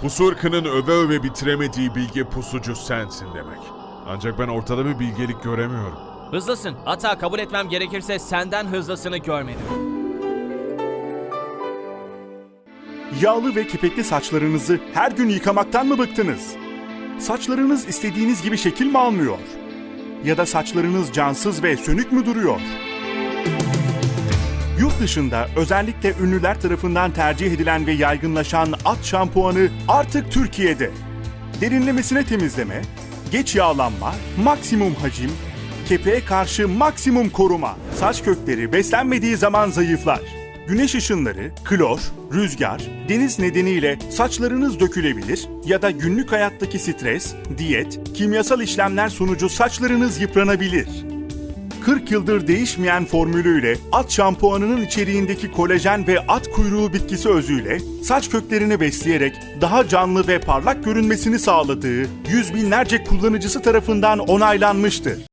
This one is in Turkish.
Pusu ırkının öve öve bitiremediği bilge pusucu sensin demek. Ancak ben ortada bir bilgelik göremiyorum. Hızlısın. Hatta kabul etmem gerekirse senden hızlısını görmedim. Yağlı ve kepekli saçlarınızı her gün yıkamaktan mı bıktınız? Saçlarınız istediğiniz gibi şekil mi almıyor? Ya da saçlarınız cansız ve sönük mü duruyor? Yurt dışında özellikle ünlüler tarafından tercih edilen ve yaygınlaşan at şampuanı artık Türkiye'de. Derinlemesine temizleme, geç yağlanma, maksimum hacim, kepeğe karşı maksimum koruma. Saç kökleri beslenmediği zaman zayıflar. Güneş ışınları, klor, rüzgar, deniz nedeniyle saçlarınız dökülebilir ya da günlük hayattaki stres, diyet, kimyasal işlemler sonucu saçlarınız yıpranabilir. 40 yıldır değişmeyen formülüyle at şampuanının içeriğindeki kolajen ve at kuyruğu bitkisi özüyle saç köklerini besleyerek daha canlı ve parlak görünmesini sağladığı yüz binlerce kullanıcısı tarafından onaylanmıştır.